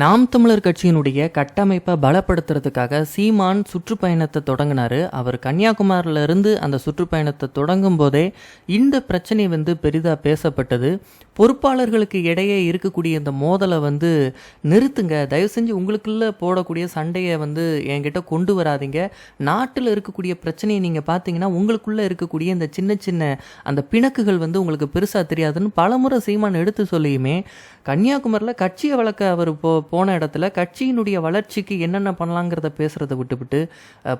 நாம் தமிழர் கட்சியினுடைய கட்டமைப்பை பலப்படுத்துறதுக்காக சீமான் சுற்றுப்பயணத்தை தொடங்கினாரு. அவர் கன்னியாகுமரியில இருந்து அந்த சுற்றுப்பயணத்தை தொடங்கும் போதே இந்த பிரச்சனை வந்து பெரிதாக பேசப்பட்டது. பொறுப்பாளர்களுக்கு இடையே இருக்கக்கூடிய இந்த மோதலை வந்து நிறுத்துங்க. தயவு செஞ்சு உங்களுக்குள்ள போடக்கூடிய சண்டையை வந்து என்கிட்ட கொண்டு வராதீங்க. நாட்டில் இருக்கக்கூடிய பிரச்சனையை நீங்கள் பார்த்தீங்கன்னா உங்களுக்குள்ள இருக்கக்கூடிய இந்த சின்ன சின்ன அந்த பிணக்குகள் வந்து உங்களுக்கு பெருசாக தெரியாதுன்னு பலமுறை சீமான் எடுத்து சொல்லியுமே கன்னியாகுமரியில் கட்சியை வளர்க்க அவர் போ போன இடத்துல கட்சியினுடைய வளர்ச்சிக்கு என்னென்ன பண்ணலாங்கிறத பேசுகிறத விட்டுவிட்டு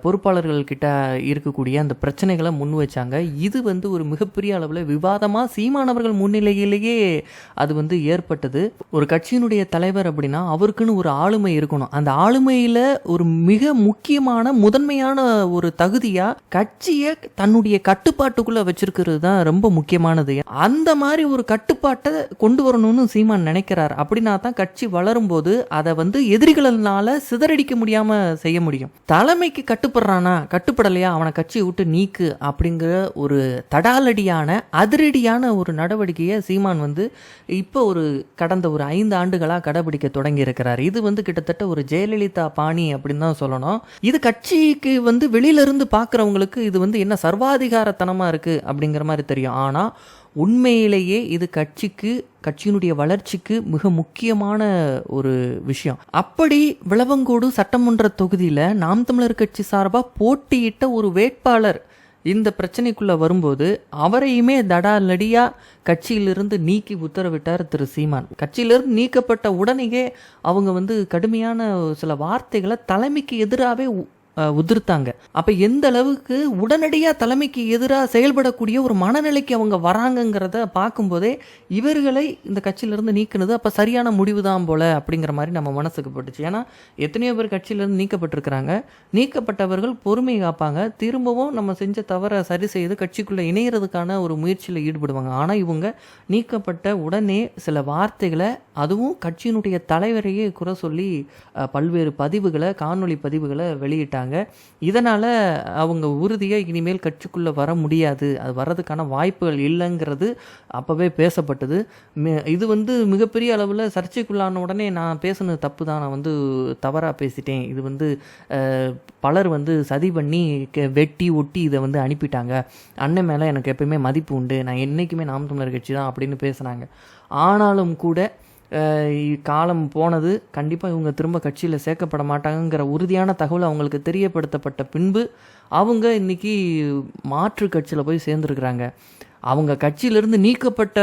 பொறுப்பாளர்கள்கிட்ட இருக்கக்கூடிய அந்த பிரச்சனைகளை முன் வச்சாங்க. இது வந்து ஒரு மிகப்பெரிய அளவில் விவாதமாக சீமானவர்கள் முன்னிலையிலேயே அது வந்து ஏற்பட்டது. ஒரு கட்சியினுடைய தலைவர் அப்படின்னா அவருக்குன்னு ஒரு ஆளுமை இருக்கணும். அந்த ஆளுமையில் ஒரு மிக முக்கியமான முதன்மையான ஒரு தகுதியாக கட்சியை தன்னுடைய கட்டுப்பாட்டுக்குள்ளே வச்சிருக்கிறது தான் ரொம்ப முக்கியமானது. அந்த மாதிரி ஒரு கட்டுப்பாட்டை கொண்டு வரணும்னு சீமான் நினைக்கிறார். அப்படின்னா தான் கட்சி வளரும்போது அதை வந்து எதிரிகளால சிதறடிக்க முடியாமல் செய்ய முடியும். தலைமைக்கு கட்டுப்படுறானா கட்டுப்படலையா? அவனை கட்சியை விட்டு நீக்கு அப்படிங்கிற ஒரு தடாலடியான அதிரடியான ஒரு நடவடிக்கையை சீமான் வந்து இப்போ ஒரு கடந்த ஒரு ஐந்து ஆண்டுகளாக கடைபிடிக்க தொடங்கி இருக்கிறார். இது வந்து கிட்டத்தட்ட ஒரு ஜெயலலிதா பாணி அப்படின்னு தான் சொல்லணும். இது கட்சிக்கு வந்து வெளியில இருந்து பார்க்குறவங்களுக்கு இது வந்து என்ன சர்வாதிகாரத்தனமாக இருக்குது அப்படிங்கிற மாதிரி தெரியும். ஆனால் உண்மையிலேயே இது கட்சிக்கு கட்சியினுடைய வளர்ச்சிக்கு மிக முக்கியமான ஒரு விஷயம். அப்படி விளவங்கோடு சட்டமன்ற தொகுதியில் நாம் தமிழர் கட்சி சார்பாக போட்டியிட்ட ஒரு வேட்பாளர் இந்த பிரச்சனைக்குள்ள வரும்போது அவரையுமே தடாலடியா கட்சியிலிருந்து நீக்கி உத்தரவிட்டார் திரு சீமான். கட்சியிலிருந்து நீக்கப்பட்ட உடனேயே அவங்க வந்து கடுமையான சில வார்த்தைகளை தலைமைக்கு எதிராகவே உதிர்த்தாங்க. அப்ப எந்த அளவுக்கு உடனடியா தலைமைக்கு எதிராக செயல்படக்கூடிய ஒரு மனநிலைக்கு அவங்க வராங்கங்கிறத பார்க்கும்போதே இவர்களை இந்த கட்சியிலிருந்து நீக்கினது அப்ப சரியான முடிவு தான் போல அப்படிங்கிற மாதிரி நம்ம மனசுக்கு பட்டுச்சு. ஏன்னா எத்தனையோ பேர் கட்சியிலிருந்து நீக்கப்பட்டிருக்கிறாங்க. நீக்கப்பட்டவர்கள் பொறுமை காப்பாங்க. திரும்பவும் நம்ம செஞ்ச தவறை சரி செய்து கட்சிக்குள்ள இணையறதுக்கான ஒரு முயற்சியில் ஈடுபடுவாங்க. ஆனா இவங்க நீக்கப்பட்ட உடனே சில வார்த்தைகளை அதுவும் கட்சியினுடைய தலைவரையே குறை சொல்லி பல்வேறு பதிவுகளை காணொளி பதிவுகளை வெளியிட்டாங்க. இதனால் அவங்க உறுதியாக இனிமேல் கட்சிக்குள்ளே வர முடியாது. அது வர்றதுக்கான வாய்ப்புகள் இல்லைங்கிறது அப்போவே பேசப்பட்டது. இது வந்து மிகப்பெரிய அளவில் சர்ச்சைக்குள்ளான உடனே நான் பேசுனது தப்பு தான். நான் வந்து தவறாக பேசிட்டேன். இது வந்து பலர் வந்து சதி பண்ணி கெ- வெட்டி ஒட்டி இதை வந்து அனுப்பிட்டாங்க. அண்ணன் மேலே எனக்கு எப்பயுமே மதிப்பு உண்டு. நான் என்றைக்குமே நாம் தமிழர் கட்சி தான் அப்படின்னு பேசுனாங்க ஆனாலும் கூட காலம் போனது. கண்டிப்பாக இவங்க திரும்ப கட்சியில் சேர்க்கப்பட மாட்டாங்கங்கிற உறுதியான தகவல் அவங்களுக்கு தெரியப்படுத்தப்பட்ட பின்பு அவங்க இன்னைக்கு மாற்று கட்சியில் போய் சேர்ந்துருக்குறாங்க. அவங்க கட்சியிலிருந்து நீக்கப்பட்ட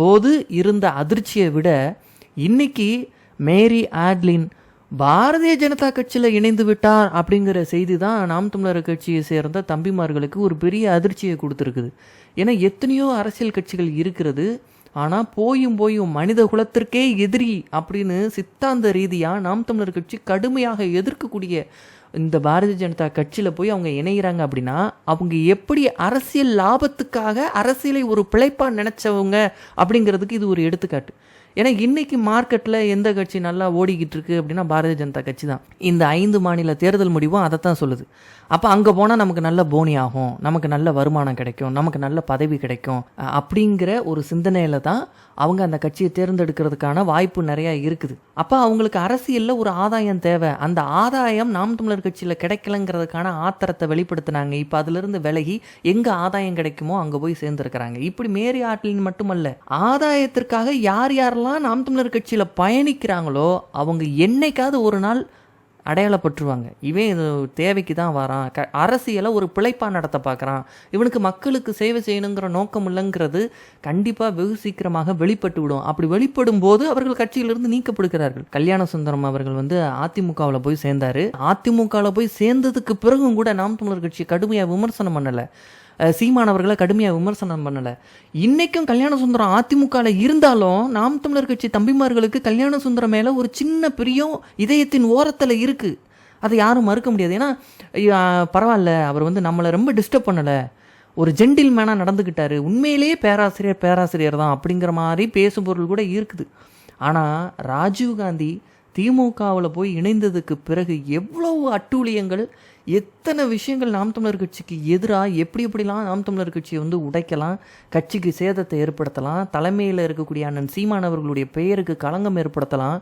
போது இருந்த அதிர்ச்சியை விட இன்னைக்கு மேரி ஆட்லின் பாரதிய ஜனதா கட்சியில் இணைந்து விட்டார் அப்படிங்கிற செய்தி தான் நாம் தமிழர் கட்சியை சேர்ந்த தம்பிமார்களுக்கு ஒரு பெரிய அதிர்ச்சியை கொடுத்துருக்குது. ஏன்னா எத்தனையோ அரசியல் கட்சிகள் இருக்கிறது. ஆனால் போயும் போயும் மனித குலத்திற்கே எதிரி அப்படின்னு சித்தாந்த ரீதியாக நாம் தமிழர் கட்சி கடுமையாக எதிர்க்கக்கூடிய இந்த பாரதிய ஜனதா கட்சியில் போய் அவங்க இணைகிறாங்க அப்படின்னா அவங்க எப்படி அரசியல் லாபத்துக்காக அரசியலை ஒரு பிழைப்பாக நினச்சவங்க அப்படிங்கிறதுக்கு இது ஒரு எடுத்துக்காட்டு. ஏன்னா இன்னைக்கு மார்க்கெட்டில் எந்த கட்சி நல்லா ஓடிக்கிட்டு இருக்கு அப்படின்னா பாரதிய ஜனதா கட்சி தான். இந்த ஐந்து மாநில தேர்தல் முடிவும் அதை தான் சொல்லுது. அப்போ அங்கே போனால் நமக்கு நல்ல போனி ஆகும் நமக்கு நல்ல வருமானம் கிடைக்கும் நமக்கு நல்ல பதவி கிடைக்கும் அப்படிங்கிற ஒரு சிந்தனையில் தான் அவங்க அந்த கட்சியை தேர்ந்தெடுக்கிறதுக்கான வாய்ப்பு நிறையா இருக்குது. அப்போ அவங்களுக்கு அரசியலில் ஒரு ஆதாயம் தேவை. அந்த ஆதாயம் நாம் தமிழர் கட்சியில் கிடைக்கலங்கிறதுக்கான ஆத்திரத்தை வெளிப்படுத்தினாங்க. இப்போ அதிலிருந்து விலகி எங்கே ஆதாயம் கிடைக்குமோ அங்கே போய் சேர்ந்துருக்கிறாங்க. இப்படி மேரி ஆட்டிலின் மட்டுமல்ல ஆதாயத்திற்காக யார் யாரெல்லாம் நாம் தமிழர் கட்சியில் பயணிக்கிறாங்களோ அவங்க என்னைக்காவது ஒரு நாள் அடையாளப்பட்டுருவாங்க. இவன் இது தேவைக்கு தான் வரான். க அரசியலை ஒரு பிழைப்பாக நடத்த பார்க்குறான். இவனுக்கு மக்களுக்கு சேவை செய்யணுங்கிற நோக்கம் இல்லைங்கிறது கண்டிப்பாக வெகு சீக்கிரமாக வெளிப்பட்டு விடும். அப்படி வெளிப்படும் போது அவர்கள் கட்சியிலிருந்து நீக்கப்படுகிறார்கள். கல்யாண சுந்தரம் அவர்கள் வந்து அதிமுகவில் போய் சேர்ந்தார். அதிமுகவில் போய் சேர்ந்ததுக்கு பிறகும் கூட நாம் தமிழர் கட்சி கடுமையாக விமர்சனம் பண்ணலை. சீமானவர்களை கடுமையாக விமர்சனம் பண்ணலை. இன்றைக்கும் கல்யாண சுந்தரம் அதிமுகவில் இருந்தாலும் நாம் தமிழர் கட்சி தம்பிமார்களுக்கு கல்யாண சுந்தரம் மேலே ஒரு சின்ன பிரியம் இதயத்தின் ஓரத்தில் இருக்குது அதை யாரும் மறுக்க முடியாது. ஏன்னா பரவாயில்ல அவர் வந்து நம்மளை ரொம்ப டிஸ்டர்ப் பண்ணலை. ஒரு ஜென்டில் மேனாக நடந்துக்கிட்டாரு உண்மையிலேயே பேராசிரியர் பேராசிரியர் தான் அப்படிங்கிற மாதிரி பேசும் பொருள் கூட இருக்குது. ஆனால் ராஜீவ்காந்தி திமுகவில் போய் இணைந்ததுக்கு பிறகு எவ்வளவு அட்டூழியங்கள் எத்தனை விஷயங்கள் நாம் தமிழர் கட்சிக்கு எதிராக எப்படி எப்படிலாம் நாம் தமிழர் கட்சியை வந்து உடைக்கலாம் கட்சிக்கு சேதத்தை ஏற்படுத்தலாம் தலைமையில் இருக்கக்கூடிய அண்ணன் சீமான் அவர்களுடைய பெயருக்கு களங்கம் ஏற்படுத்தலாம்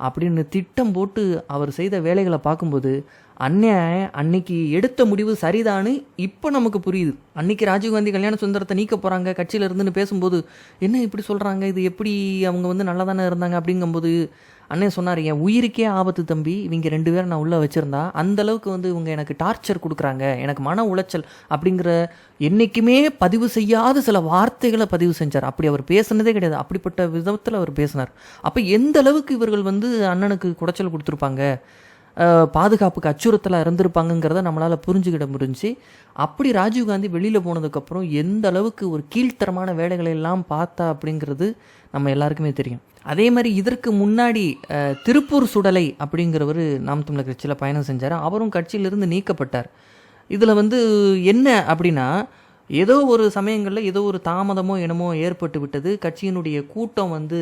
அப்படின்னு திட்டம் போட்டு அவர் செய்த வேலைகளை பார்க்கும்போது அண்ணன் அன்னைக்கு எடுத்த முடிவு சரிதான்னு இப்போ நமக்கு புரியுது. அன்னைக்கு ராஜீவ்காந்தி கல்யாண சுந்தரத்தை நீக்க போகிறாங்க கட்சியில் இருந்துன்னு பேசும்போது என்ன இப்படி சொல்கிறாங்க இது எப்படி அவங்க வந்து நல்லா தானே இருந்தாங்க? அப்படிங்கும்போது அண்ணன் சொன்னார் என் உயிருக்கே ஆபத்து தம்பி. இவங்க ரெண்டு பேரும் நான் உள்ளே வச்சுருந்தா அந்தளவுக்கு வந்து இவங்க எனக்கு டார்ச்சர் கொடுக்குறாங்க. எனக்கு மன உளைச்சல். அப்படிங்கிற என்றைக்குமே பதிவு செய்யாத சில வார்த்தைகளை பதிவு செஞ்சார். அப்படி அவர் பேசுனதே கிடையாது. அப்படிப்பட்ட விதத்தில் அவர் பேசினார். அப்போ எந்த அளவுக்கு இவர்கள் வந்து அண்ணனுக்கு குடைச்சல் கொடுத்துருப்பாங்க? பாதுகாப்புக்கு அச்சுறுத்தலாக இருந்திருப்பாங்கங்கிறத நம்மளால் புரிஞ்சுக்கிட முடிஞ்சு அப்படி ராஜீவ்காந்தி வெளியில் போனதுக்கப்புறம் எந்த அளவுக்கு ஒரு கீழ்த்தரமான வேலைகளை எல்லாம் பார்த்தா அப்படிங்கிறது நம்ம எல்லாருக்குமே தெரியும். அதே மாதிரி இதற்கு முன்னாடி திருப்பூர் சுடலை அப்படிங்கிறவர் நாம் தமிழர் கட்சியில் பயணம் செஞ்சார். அவரும் கட்சியிலிருந்து நீக்கப்பட்டார். இதில் வந்து என்ன அப்படின்னா ஏதோ ஒரு சமயங்களில் ஏதோ ஒரு தாமதமோ என்னமோ ஏற்பட்டு விட்டது. கட்சியினுடைய கூட்டம் வந்து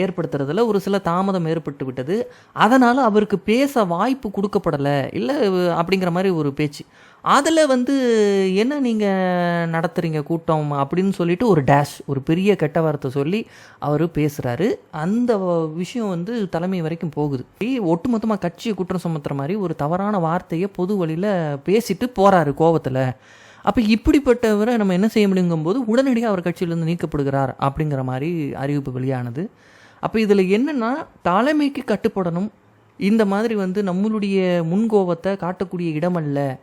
ஏற்படுத்துறதுல ஒரு சில தாமதம் ஏற்பட்டு விட்டது. அதனால் அவருக்கு பேச வாய்ப்பு கொடுக்கப்படலை. இல்லை அப்படிங்கிற மாதிரி ஒரு பேச்சு. அதில் வந்து என்ன நீங்கள் நடத்துகிறீங்க கூட்டம் அப்படின்னு சொல்லிட்டு ஒரு டேஷ் ஒரு பெரிய கெட்ட வார்த்தை சொல்லி அவர் பேசுகிறாரு அந்த விஷயம் வந்து தலைமை வரைக்கும் போகுது. ஒட்டுமொத்தமாக கட்சியை குற்றம் சுமத்துற மாதிரி ஒரு தவறான வார்த்தையை பொது வழியில் பேசிட்டு போகிறாரு கோவத்தில். அப்போ இப்படிப்பட்டவரை நம்ம என்ன செய்ய முடியுங்கும்போது உடனடியாக அவர் கட்சியிலிருந்து நீக்கப்படுகிறார் அப்படிங்கிற மாதிரி அறிவிப்பு வெளியானது. அப்போ இதில் என்னென்னா தலைமைக்கு கட்டுப்படணும். இந்த மாதிரி வந்து நம்மளுடைய முன்கோவத்தை காட்டக்கூடிய இடமல்ல.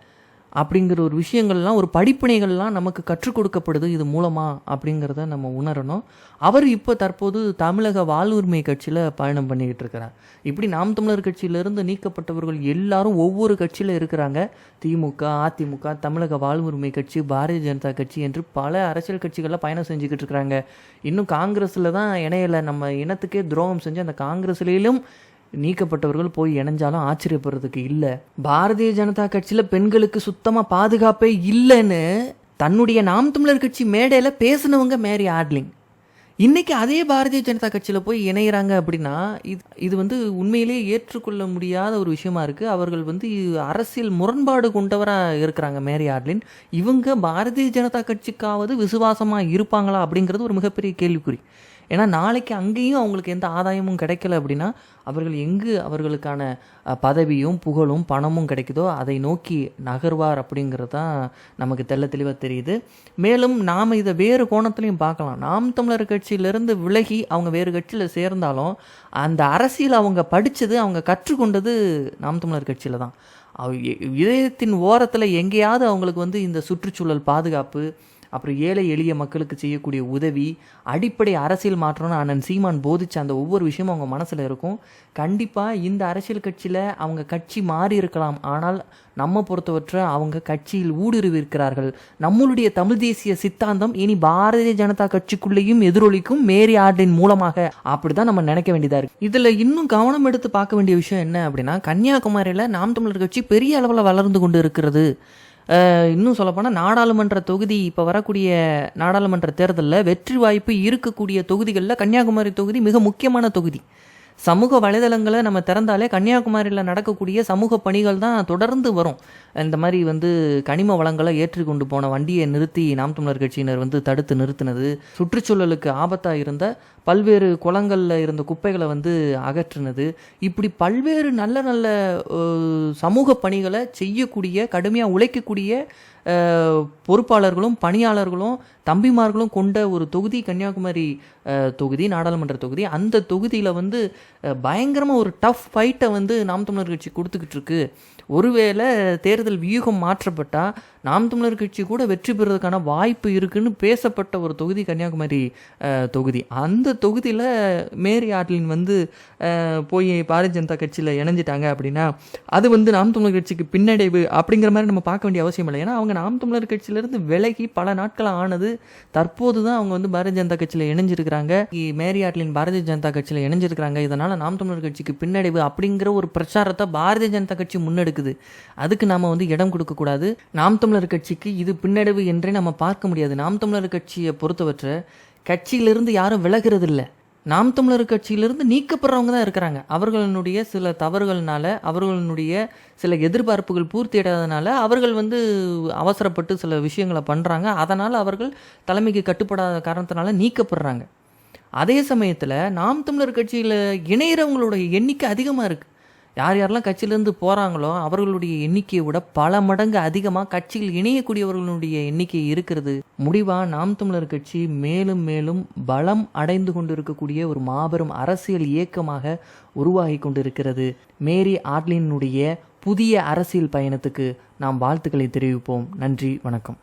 அப்படிங்கிற ஒரு விஷயங்கள்லாம் ஒரு படிப்பினைகள்லாம் நமக்கு கற்றுக் கொடுக்கப்படுது. இது மூலமாக அப்படிங்கிறத நம்ம உணரணும். அவர் இப்போ தற்போது தமிழக வாழ்வுரிமை கட்சியில் பயணம் பண்ணிக்கிட்டு இருக்கிறார். இப்படி நாம் தமிழர் கட்சியிலிருந்து நீக்கப்பட்டவர்கள் எல்லாரும் ஒவ்வொரு கட்சியில் இருக்கிறாங்க. திமுக அதிமுக தமிழக வாழ்வுரிமை கட்சி பாரதிய ஜனதா கட்சி என்று பல அரசியல் கட்சிகளில் பயணம் செஞ்சுக்கிட்டு இருக்கிறாங்க. இன்னும் காங்கிரஸில் தான் இணையலை. நம்ம இனத்துக்கே துரோகம் செஞ்சு அந்த காங்கிரஸ்லேயும் நீக்கப்பட்டவர்கள் போய் இணைஞ்சாலும் ஆச்சரியப்படுறதுக்கு இல்லை. பாரதிய ஜனதா கட்சியில் பெண்களுக்கு சுத்தமாக பாதுகாப்பே இல்லைன்னு தன்னுடைய நாம் தமிழர் கட்சி மேடையில் பேசினவங்க மேரி ஆட்லிங். இன்னைக்கு அதே பாரதிய ஜனதா கட்சியில் போய் இணையிறாங்க அப்படின்னா இது இது வந்து உண்மையிலேயே ஏற்றுக்கொள்ள முடியாத ஒரு விஷயமா இருக்குது அவர்கள் வந்து அரசியல் முரண்பாடு கொண்டவராக இருக்கிறாங்க மேரி ஆட்லின். இவங்க பாரதிய ஜனதா கட்சிக்காவது விசுவாசமாக இருப்பாங்களா அப்படிங்கிறது ஒரு மிகப்பெரிய கேள்விக்குறி. ஏன்னா நாளைக்கு அங்கேயும் அவங்களுக்கு எந்த ஆதாயமும் கிடைக்கல அப்படின்னா அவர்கள் எங்கு அவர்களுக்கான பதவியும் புகழும் பணமும் கிடைக்குதோ அதை நோக்கி நகர்வார் அப்படிங்கிறது தான் நமக்கு தெள்ள தெளிவாக தெரியுது. மேலும் நாம் இதை வேறு கோணத்துலையும் பார்க்கலாம். நாம் தமிழர் கட்சியிலிருந்து விலகி அவங்க வேறு கட்சியில் சேர்ந்தாலும் அந்த அரசியல் அவங்க படித்தது அவங்க கற்றுக்கொண்டது நாம் தமிழர் கட்சியில் தான். அவ- இதயத்தின் ஓரத்தில் எங்கேயாவது அவங்களுக்கு வந்து இந்த சுற்றுச்சூழல் பாதுகாப்பு அப்புறம் ஏழை எளிய மக்களுக்கு செய்யக்கூடிய உதவி அடிப்படை அரசியல் மாற்றம்னு அண்ணன் சீமான் போதிச்ச அந்த ஒவ்வொரு விஷயமும் அவங்க மனசில் இருக்கும். கண்டிப்பாக இந்த அரசியல் கட்சியில் அவங்க கட்சி மாறி இருக்கலாம். ஆனால் நம்ம பொறுத்தவற்றை அவங்க கட்சியில் ஊடுருவி இருக்கிறார்கள். நம்மளுடைய தமிழ் தேசிய சித்தாந்தம் இனி பாரதிய ஜனதா கட்சிக்குள்ளேயும் எதிரொலிக்கும் மேரி ஆர்டின் மூலமாக. அப்படிதான் நம்ம நினைக்க வேண்டியதாக இருக்கு. இதில் இன்னும் கவனம் எடுத்து பார்க்க வேண்டிய விஷயம் என்ன அப்படின்னா கன்னியாகுமரியில் நாம் தமிழர் கட்சி பெரிய அளவில் வளர்ந்து கொண்டு இருக்கிறது. இன்னும் சொல்லப்போனால் நாடாளுமன்ற தொகுதி இப்போ வரக்கூடிய நாடாளுமன்ற தேர்தலில் வெற்றி வாய்ப்பு இருக்கக்கூடிய தொகுதிகளில் கன்னியாகுமரி தொகுதி மிக முக்கியமான தொகுதி. சமூக வலைதளங்களை நம்ம திறந்தாலே கன்னியாகுமரியில் நடக்கக்கூடிய சமூக பணிகள் தான் தொடர்ந்து வரும். இந்த மாதிரி வந்து கனிம வளங்களை ஏற்றி கொண்டு போன வண்டியை நிறுத்தி நாம் தமிழர் கட்சியினர் வந்து தடுத்து நிறுத்தினது. சுற்றுச்சூழலுக்கு ஆபத்தாக இருந்த பல்வேறு குளங்களில் இருந்த குப்பைகளை வந்து அகற்றினது. இப்படி பல்வேறு நல்ல நல்ல சமூக பணிகளை செய்யக்கூடிய கடுமையாக உழைக்கக்கூடிய பொறுப்பாளர்களும் பணியாளர்களும் தம்பிமார்களும் கொண்ட ஒரு தொகுதி கன்னியாகுமரி தொகுதி நாடாளுமன்ற தொகுதி அந்த தொகுதியில் வந்து பயங்கரமாக ஒரு டஃப் ஃபைட்டை வந்து நாம் தமிழர் கட்சி கொடுத்துக்கிட்டு இருக்கு. ஒருவேளை தேர்தல் வியூகம் மாற்றப்பட்டால் நாம் தமிழர் கட்சி கூட வெற்றி பெறுவதற்கான வாய்ப்பு இருக்குன்னு பேசப்பட்ட ஒரு தொகுதி கன்னியாகுமரி தொகுதி. அந்த தொகுதியில் மேரி ஆட்லின் வந்து போய் பாரதிய ஜனதா கட்சியில் இணைஞ்சிட்டாங்க அப்படின்னா அது வந்து நாம் தமிழர் கட்சிக்கு பின்னடைவு அப்படிங்கிற மாதிரி நம்ம பார்க்க வேண்டிய அவசியம் இல்லை. ஏன்னா அவங்க நாம் தமிழர் கட்சியிலேருந்து விலகி பல நாட்கள் ஆனது தற்போது தான் அவங்க வந்து பாரதிய ஜனதா கட்சியில் இணைஞ்சிருக்கிறாங்க. இ- மேரி ஆட்லின் பாரதிய ஜனதா கட்சியில் இணைஞ்சிருக்கிறாங்க. இதனால் நாம் தமிழர் கட்சிக்கு பின்னடைவு அப்படிங்கிற ஒரு பிரச்சாரத்தை பாரதிய ஜனதா கட்சி முன்னெடுக்குது. அதுக்கு நாம் வந்து இடம் கொடுக்கக்கூடாது நாம் தமிழர் கட்சிக்கு இது பின்னடைவு என்றே நம்ம பார்க்க முடியாது. நாம் தமிழர் கட்சியை பொறுத்தவரை கட்சியிலிருந்து யாரும் விலகிறது இல்லை நாம் தமிழர் கட்சியிலிருந்து நீக்கப்படுறவங்க தான் இருக்கிறாங்க. அவர்களுடைய சில தவறுகள்னால அவர்களுடைய சில எதிர்பார்ப்புகள் பூர்த்தி இடாதனால அவர்கள் வந்து அவசரப்பட்டு சில விஷயங்களை பண்ணுறாங்க அதனால் அவர்கள் தலைமைக்கு கட்டுப்படாத காரணத்தினால நீக்கப்படுறாங்க. அதே சமயத்தில் நாம் தமிழர் கட்சியில் இணையிறவங்களுடைய எண்ணிக்கை அதிகமாக இருக்குது யார் யாரெல்லாம் கட்சியிலேருந்து போகிறாங்களோ அவர்களுடைய எண்ணிக்கையை விட பல மடங்கு அதிகமாக கட்சியில் இணையக்கூடியவர்களுடைய எண்ணிக்கை இருக்கிறது. முடிவாக நாம் தமிழர் கட்சி மேலும் மேலும் பலம் அடைந்து கொண்டிருக்கக்கூடிய ஒரு மாபெரும் அரசியல் இயக்கமாக உருவாகி கொண்டிருக்கிறது. மேரி ஆட்லினுடைய புதிய அரசியல் பயணத்துக்கு நாம் வாழ்த்துக்களை தெரிவிப்போம். நன்றி வணக்கம்.